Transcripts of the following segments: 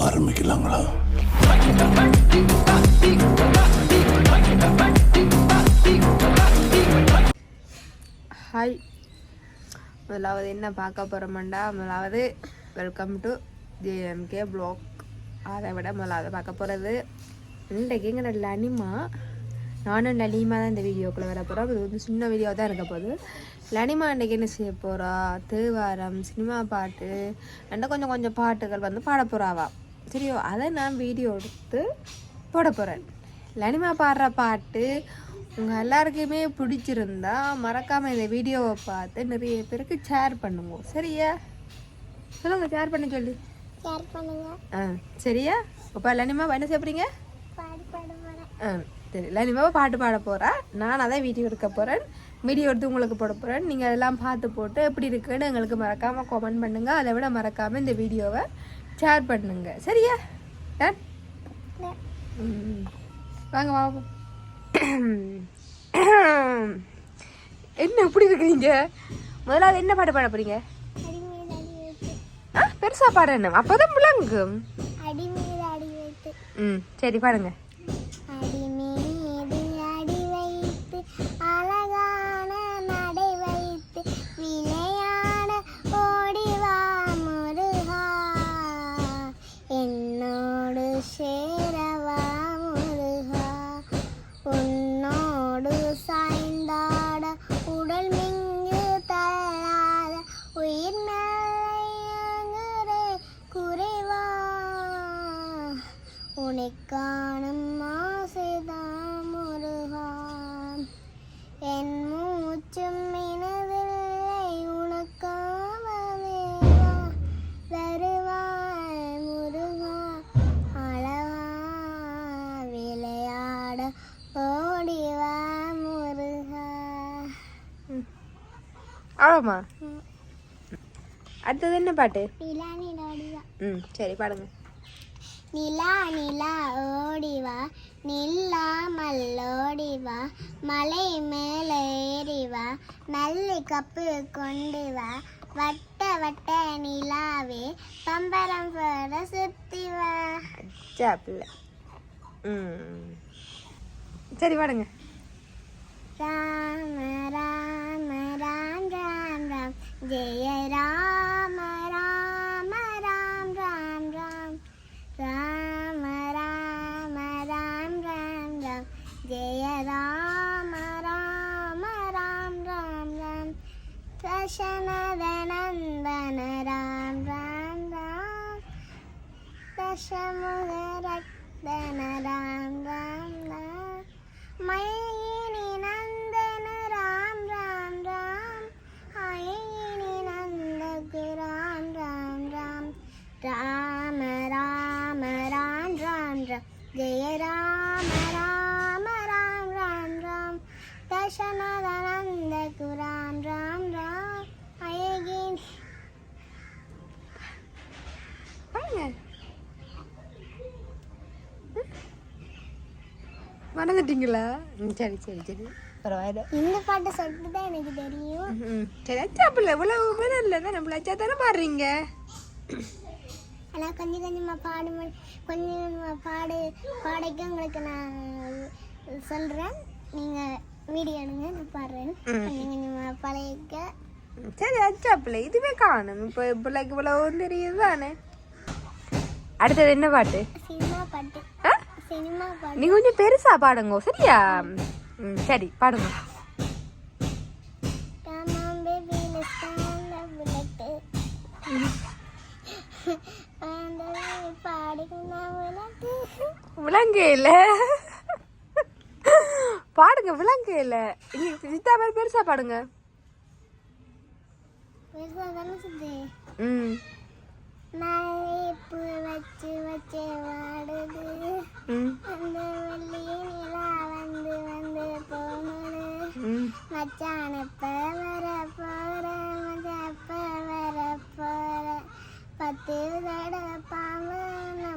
ஆரம்பிக்கலாங்களா? ஹாய் முதலாவது என்ன பார்க்க போகிறோம்டா முதலாவது வெல்கம் டு ஜேஎம்கே ப்ளாக் அதை விட முதலாவது பார்க்க போகிறது இன்றைக்கு எங்கள் லனிமா நானும் லனிமா தான் இந்த வீடியோக்குள்ளே வர போகிறோம் இது வந்து சின்ன வீடியோ தான் இருக்க போகுது. லனிமா இன்றைக்கி என்ன செய்ய போகிறா தேவாரம் சினிமா பாட்டு ரெண்டும் கொஞ்சம் கொஞ்சம் பாட்டுகள் வந்து பாட போகிறாவா சரியோ அதை நான் வீடியோ எடுத்து போட போகிறேன் லனிமா பாடுற பாட்டு உங்கள் எல்லாருக்குமே பிடிச்சிருந்தா மறக்காமல் இந்த வீடியோவை பார்த்து நிறைய பேருக்கு ஷேர் பண்ணுங்க. சரியா? சொல்லுங்க ஷேர் பண்ண சொல்லி. ஷேர் பண்ணுங்க. ஆ சரியா? இப்போ லனிமா என்ன போறேன். ஆ சரி. லனிமாவை பாட்டு பாட போகிறா நான் அதான் வீடியோ எடுக்க போகிறேன் வீடியோ எடுத்து உங்களுக்கு போட போகிறேன் நீங்கள் அதெல்லாம் பார்த்து போட்டு எப்படி இருக்குன்னு எங்களுக்கு மறக்காமல் கமெண்ட் பண்ணுங்கள் அதை விட மறக்காமல் இந்த வீடியோவை ஷேர் பண்ணுங்க. சரியா? டன். வாங்க வாங்க என்ன எப்படி இருக்கிறீங்க முதலாவது என்ன பாட்டு பாட போறீங்க? ஆ பெருசா பாடணும் அப்போதான் விளங்கும். ம் சரி பாடுங்க. அவ்வளோமா அடுத்தது என்ன பாட்டு ம் சரி பாடுங்க நிலா நிலா ஓடிவா நில்லாமல் ஓடிவா மலை மேலே ஏறிவா மல்லி கப்பு கொண்டு வா வட்ட வட்ட நிலாவே பம்பரம் போட சுத்தி வா பிள்ளை ம் சரி பாடுங்க ராம் ராம் ராம் ஜெய ராம ராம ராம் ராம் ராம். ராம ராம ராம் ராம் ராம். ஜெய ராம ராம ராம் ராம் ராம். பிரசனதனந்தன ராம் ராம் ராம். தசமுக ரக்தன ராம் ராம் ராம். மய நந்தன ராம் ராம் ராம் அயினி நந்தகு ராம் ராம் ராம் ராம ராம ராம் ராம் ராம் ஜெய ராம ராம ராம் ராம் ராம். தசனத நந்தகு ராம் ராம். அழகின். மறந்துட்டீங்களா? சரி சரி சரி. பரவாயில்ல. இந்த பாட்டை சொல்லிட்டு தான் எனக்கு தெரியும். சரி அச்சா பிள்ளை இவ்வளவு பேர் இல்லை தான் நம்மள அச்சா தானே பாடுறீங்க. ஆனால் கொஞ்சம் கொஞ்சமாக பாடும் கொஞ்சம் கொஞ்சமாக பாடு பாடைக்கு உங்களுக்கு நான் சொல்கிறேன் நீங்கள் வீடியோ எடுங்க நான் பாடுறேன். கொஞ்சம் கொஞ்சமாக பழையக்க சரி அச்சா பிள்ளை இதுவே காணும். இப்போ பிள்ளைக்கு இவ்வளவு தெரியுது தானே? அடுத்தது என்ன பாட்டு? சினிமா பாட்டு. ஆ? சினிமா பாட்டு. நீ கொஞ்சம் பெருசா பாடுங்க சரியா? சரி பாடுங்க. விலங்கையில பாடுங்க விலங்கையில இங்க சித்தா மாதிரி பெருசா பாடுங்க. பெருசாக சுத்தி? ம். வச்சு வச்சு வாடுது. அந்த வெள்ளிய நிலா வந்து வந்து போகுது. ம். மச்சான் எப்ப வர போற? மச்சான் எப்ப வர போற? பத்து தடவை பாம்பு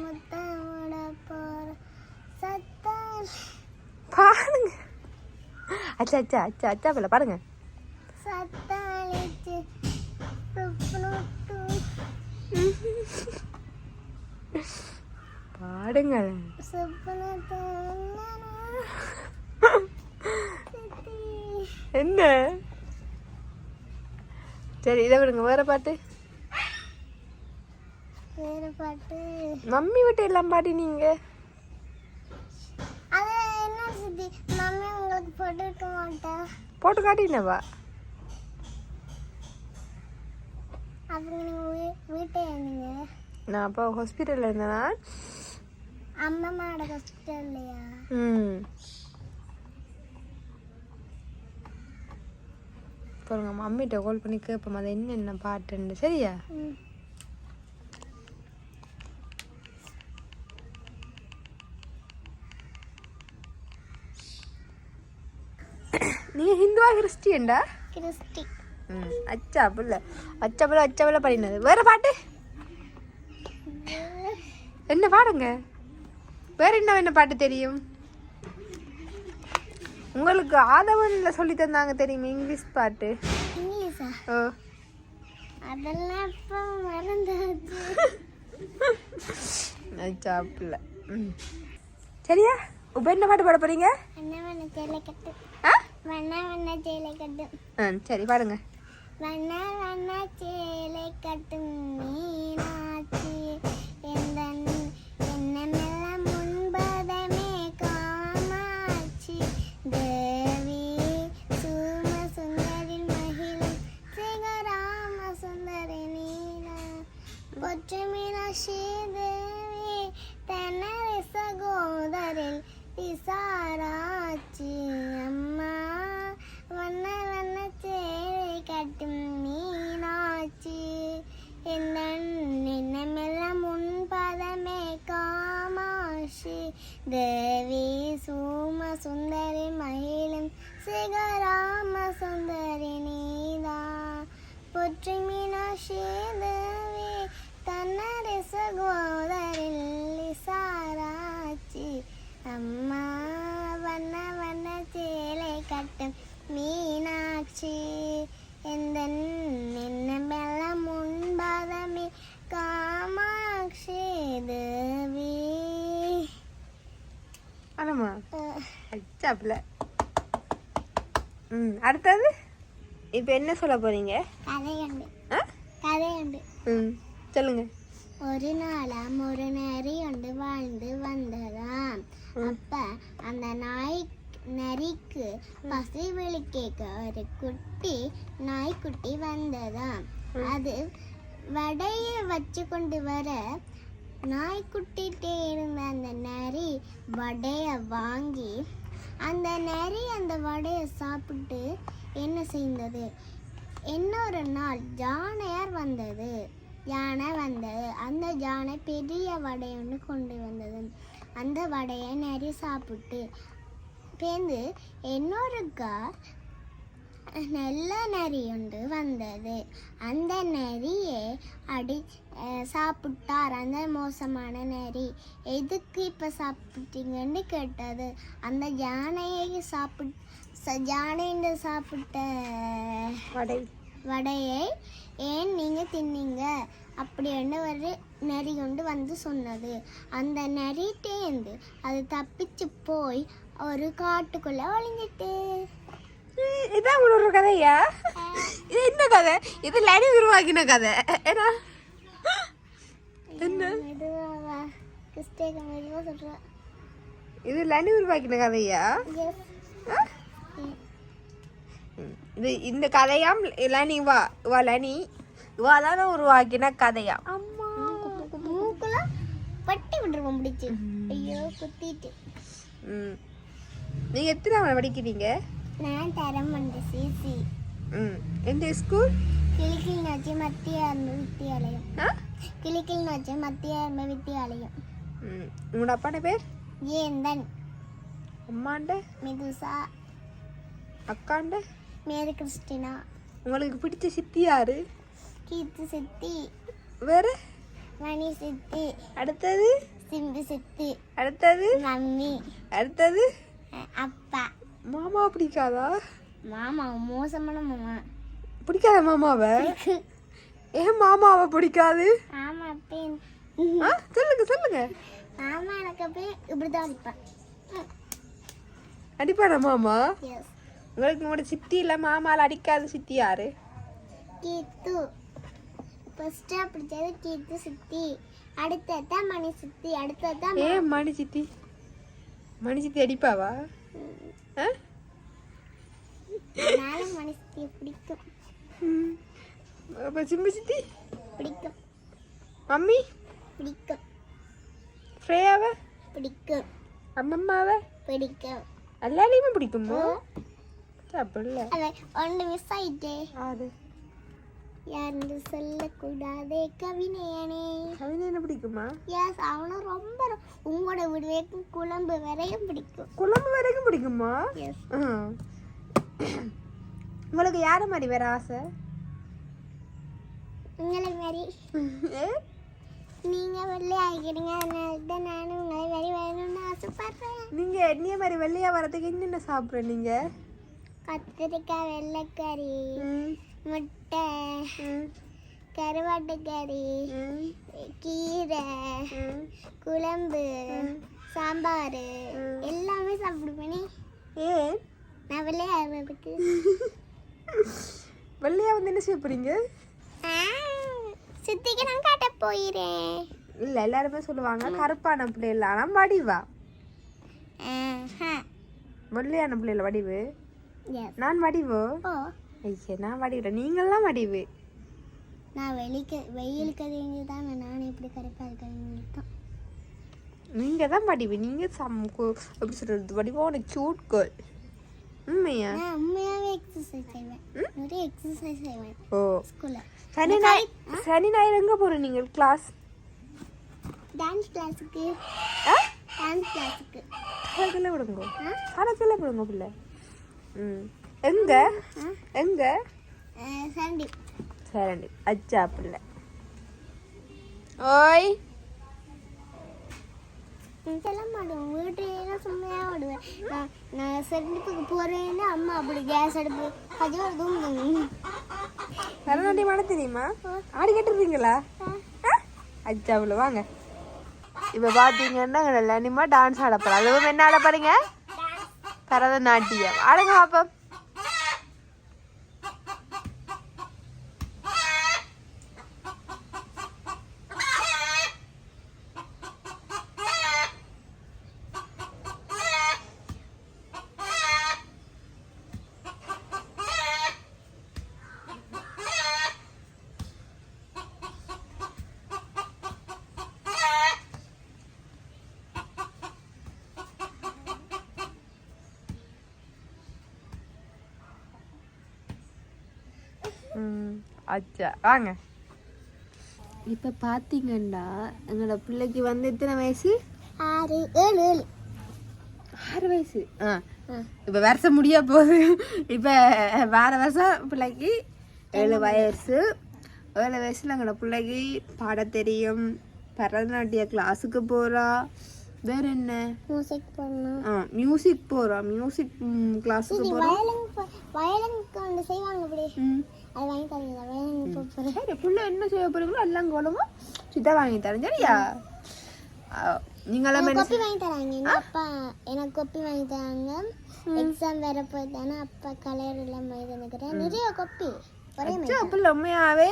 முத்தம் விட போற பாடுங்க அச்சா அச்சா அச்சா அச்சா பிள்ளை துப்புனுட்டு பாடுங்க. என்ன? சரி இதை விடுங்க வேற பாட்டு. வேற பாட்டு. மம்மி விட்டு எல்லாம் பாடி நீங்க சித்தி. மம்மி உங்களுக்கு போட்டு காட்டினவா அவங்க நீங்க வீ- வீட்டை இருந்தீங்க நான் அப்போ ஹாஸ்பிட்டலில் இருந்தேனா? அம்மா மாட ஹாஸ்பிட்டல் இல்லையா? ம். பாருங்க மம்மிட்ட கால் பண்ணி கேட்போம் அது என்னென்ன பாட்டுன்னு சரியா? ம். ஹிந்துவா கிறிஸ்டியன்டா கிறிஸ்டி ம் அச்சா புள்ள அச்சா புள்ள அச்சா புள்ள பண்ணினது வேற பாட்டு என்ன பாடுங்க வேற என்ன என்ன பாட்டு தெரியும் உங்களுக்கு ஆதவன்ல சொல்லி தந்தாங்க தெரியுமா இங்கிலீஷ் பாட்டு ஓ அதெல்லாம் இப்போ மறந்தாச்சு அச்சா புள்ள ம் சரியா இப்போ என்ன பாட்டு பாட போறீங்க வண்ண வண்ண சேலை கட்டு ஆ வண்ண வண்ண சேலை கட்டு ஆ சரி பாடுங்க வண்ண வண்ண சேலை கட்டும். மீனாட்சி. சுந்தரி மயிலும் சிகராம சுந்தரி நீதா. பொற்றி மீனாட்சி தேவி தன்னரை சகோதரில் விசாராட்சி அம்மா வண்ண வண்ண சேலை கட்டும் மீனாட்சி. எந்தன் ஆனம்மா அஹ், அச்சா புள்ள ம் அடுத்தது? இப்போ என்ன சொல்ல போறீங்க? கதையுண்டு. கதையுண்டு. ம் சொல்லுங்க. ஒரு நாளாம் ஒரு நரி ஒன்று வாழ்ந்து வந்ததாம். அப்ப அந்த நாய் நரிக்கு பசி வெளி கேட்க ஒரு குட்டி நாய்க்குட்டி வந்ததாம். அது வடைய வச்சு கொண்டு வர நாய்க்குட்டிகிட்டே இருந்த வடையை வாங்கி அந்த நரி அந்த வடையை சாப்பிட்டு என்ன செய்தது? இன்னொரு நாள் ஜானையார் வந்தது. யானை வந்தது. அந்த யானை பெரிய வடை ஒன்று கொண்டு வந்தது. அந்த வடையை நரி சாப்பிட்டு பேர்ந்து இன்னொருக்கா நல்ல நரி ஒன்று வந்தது. அந்த நரியை அடி சாப்பிட்டார். அந்த மோசமான நரி. எதுக்கு இப்போ சாப்பிட்டீங்கன்னு கேட்டது. அந்த யானையை சாப்பிட் ச- யானைன்னு சாப்பிட்ட வடை. வடையை ஏன் நீங்கள் தின்னீங்க? அப்படின்னு ஒரு நரி கொண்டு வந்து சொன்னது. அந்த நரிட்டேந்து அது தப்பிச்சு போய் ஒரு காட்டுக்குள்ள ஒளிஞ்சிட்டு. இதான் உங்களோட ஒரு கதையா இது என்ன கதை? இது லடி உருவாக்கின கதை. ஏன்னா என்ன? இது லனி உருவாக்கின கதையா? இது இந்த கதையாம் லனி வா வா லனி இவா தானே உருவாக்கின அம்மா மூக்குல பட்டி விட்டுருவோம் பிடிச்சி ஐயோ குத்திட்டு. ம். நீங்கள் எத்தனை படிக்கிறீங்க? நான் தரம் பண்ண சிசி ம். எந்த ஸ்கூல் கிளிக்கில் நச்சு மத்திய அன்பு வித்தியாலயம் கிளிக்கில் நச்சு மத்திய அன்பு வித்தியாலயம் ம். உங்களோட அப்பாண்ட பேர்? ஏந்தன் அம்மாண்ட? மிதுசா. அக்காண்ட? Mary Christina. உங்களுக்கு பிடிச்ச சித்தி யாரு? கீர்த்தி சித்தி. வேற? மணி சித்தி. அடுத்தது? சிம்பு சித்தி. அடுத்தது? மம்மி அடுத்தது? அப்பா. மாமா பிடிக்காதா? மாமா மோசமான மாமா. பிடிக்காத மாமாவை? ஏன் மாமாவை பிடிக்காது? ஆமா சொல்லுங்க சொல்லுங்க. மாமா எனக்கு அப்படியே இப்படி தான் அடிப்பேன். அடிப்பாடா மாமா? உங்களுக்கு உங்களோட சித்தி இல்லை மாமால அடிக்காத சித்தி யாரு? கீத்து. ஃபர்ஸ்ட்டாக பிடிச்சது கீத்து சுத்தி. அடுத்ததான் மணி சுத்தி. அடுத்ததான் ஏ மணி சித்தி? மணி சித்தி அடிப்பாவா? ஆ நாலு மணி சுத்தி பிடிக்கும் ம். அப்ப சிம்பு சித்தி பிடிக்கும் மம்மி பிடிக்கும் ஃப்ரேயாவை பிடிக்கும் அம்மம்மாவை பிடிக்கும் எல்லாரையுமே பிடிக்குமோ அப்படில்ல அவன் ஒன்று மிஸ் ஆயிட்டே ஆறு யாருன்னு சொல்லக்கூடாதே கவினையனே கவிதை என்ன பிடிக்குமா? எஸ் அவனும் ரொம்ப உங்களோட விடுவேக்கும் குழம்பு வரையும் பிடிக்கும். குழம்பு வரைக்கும் பிடிக்குமா? எஸ். உங்களுக்கு யார மாதிரி வேற ஆசை? உங்களை மாதிரி? நீங்க வெள்ளை ஆகிக்கிறீங்க அதனால தான் நானும் உங்களை மாதிரி வேணும்னு ஆசைப்படுறேன். நீங்க என்னைய மாதிரி வெள்ளையா வரதுக்கு என்னென்ன சாப்பிட்ற நீங்க? கத்திரிக்காய் வெள்ளைக்கறி. முட்டை ம், கருவாட்டு கறி ம், கீரை. குழம்பு சாம்பார் எல்லாமே சாப்பிடுவேனே ஏன்? நான் விளையாடுறதுக்கு வெள்ளையா வந்து என்ன செய்ய போறீங்க? சித்திக்கு நான் காட்ட போயிறேன். இல்ல எல்லாருமே சொல்லுவாங்க கருப்பான பிள்ளைல ஆனா வடிவா. வெள்ளையான பிள்ளைல வடிவு. நான் வடிவு? ஐயே நான் வடிவுறேன் நீங்கள்லாம் வடிவு நான் வெளிக்க வெயிலுக்கு தெரிஞ்சு தான் நான் எப்படி கரெக்டாக இருக்கேன்னு தான் நீங்க தான் வடிவு நீங்க சம் எப்படி சொல்றது வடிவான கியூட் கேர்ள் உண்மையா? நான் உண்மையாகவே எக்ஸசைஸ் செய்வேன். நிறைய எக்ஸசைஸ் செய்வேன். ஓ. ஸ்கூலில் சனி ஞாயிறு சனி ஞாயிறு எங்க போறோம் நீங்க கிளாஸ் டான்ஸ் கிளாஸுக்கு டான்ஸ் கிளாஸுக்கு காலத்துல விடுங்க? காலத்துல விடுங்க பிள்ளை. ம். எங்க? எங்க? சண்டி சரண்டி. அச்சா பிள்ளை. ஓய். சொல்ல மாட்டேன் வீட்டையெல்லாம் சும்மையாக விடுவேன் நான் நான் செடுப்புக்கு போகிறேன்னு அம்மா அப்படி கேஸ் அடுப்பு அது ஒரு தூங்குங்க பரதநாட்டியம் ஆட தெரியுமா ஆடி கட்டுறீங்களா அச்சா பிள்ளை வாங்க. இப்போ பார்த்தீங்கன்னா எல்லாருமா டான்ஸ் ஆட அதுவும் என்ன ஆட போறீங்க? பரதநாட்டியம். ஆடுங்க பாப்போம் ம் அச்சா வாங்க. இப்போ பார்த்தீங்கன்னா எங்களோட பிள்ளைக்கு வந்து எத்தனை வயசு? ஆறு ஏழு ஏழு. ஆறு வயசு. ஆ. ஆ. இப்போ வருஷம் முடிய போகுது. இப்போ வேற வருஷம் பிள்ளைக்கு ஏழு வயசு. ஏழு வயசில் எங்களோட பிள்ளைக்கு பாட தெரியும். பரதநாட்டிய கிளாஸுக்கு போகிறா வேற என்ன? மியூசிக் பண்ணணும் ஆ மியூசிக் போகிறா மியூசிக் கிளாஸுக்கு போகிறா வயலின் ஒன்று செய்வாங்க அப்படி. ம். அது வாங்கி தரீங்களா? சரி புள்ள என்ன செய்ய போறீங்களோ எல்லாம் கோலமோ சித்தா வாங்கி தரேன் சரியா? நீங்களாம் என்ன கொப்பி வாங்கி தராங்க. அப்பா எனக்கு கொப்பி வாங்கி தராங்க. எக்ஸாம் வேற போயிட்டானா அப்பா கலர் இல்லாம இது நினைக்கிறேன் நிறைய கொப்பி புள்ள உண்மையாவே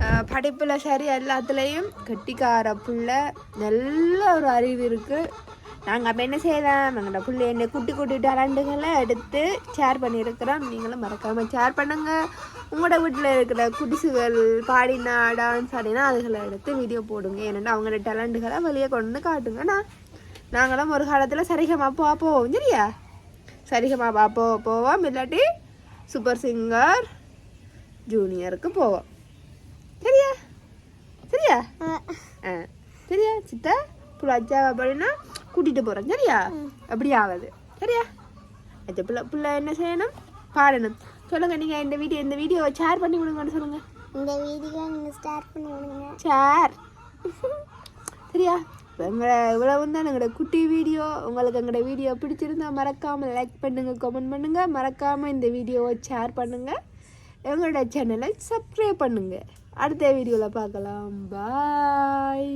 அஹ், படிப்புல சரி எல்லாத்துலேயும் கெட்டிக்கார புள்ள நல்ல ஒரு அறிவு இருக்கு நாங்கள் அப்போ என்ன செய்யலாம் எங்களோட புள்ளை என்ன குட்டி குட்டி டேலண்டுகளை எடுத்து ஷேர் பண்ணியிருக்கிறோம் நீங்களும் மறக்காமல் ஷேர் பண்ணுங்க உங்களோட வீட்டில் இருக்கிற குடிசுகள் பாடினா டான்ஸ் ஆடினா அதுகளை எடுத்து வீடியோ போடுங்க ஏன்னா அவங்களோட டேலண்டுகளை வெளியே கொண்டு வந்து காட்டுங்கண்ணா நாங்களும் ஒரு காலத்தில் சரிகமா போ போவோம் சரியா சரிகமா பா போ போவோம் இல்லாட்டி சூப்பர் சிங்கர் ஜூனியருக்கு போவோம். சரியா? சரியா? ஆ. சரியா? சித்தா புள்ள அச்சா அப்படின்னா கூட்டிட்டு போறேன் சரியா? அப்படி ஆகாது. சரியா? அச்சா புள்ள புள்ள என்ன செய்யணும்? பாடணும். சொல்லுங்க நீங்க இந்த வீடியோ இந்த வீடியோவை ஷேர் பண்ணி விடுங்கன்னு சொல்லுங்க. இந்த வீடியோ நீங்க ஸ்டார்ட் பண்ணி விடுங்க. ஷேர் சரியா? எங்களை இவ்வளவு தான். எங்களோட குட்டி வீடியோ. உங்களுக்கு எங்களோட வீடியோ பிடிச்சிருந்தா மறக்காம லைக் பண்ணுங்க கமெண்ட் பண்ணுங்க. மறக்காம இந்த வீடியோவை ஷேர் பண்ணுங்க. எங்களோட சேனலை சப்ஸ்கிரைப் பண்ணுங்க. அடுத்த வீடியோவில் பார்க்கலாம். பாய்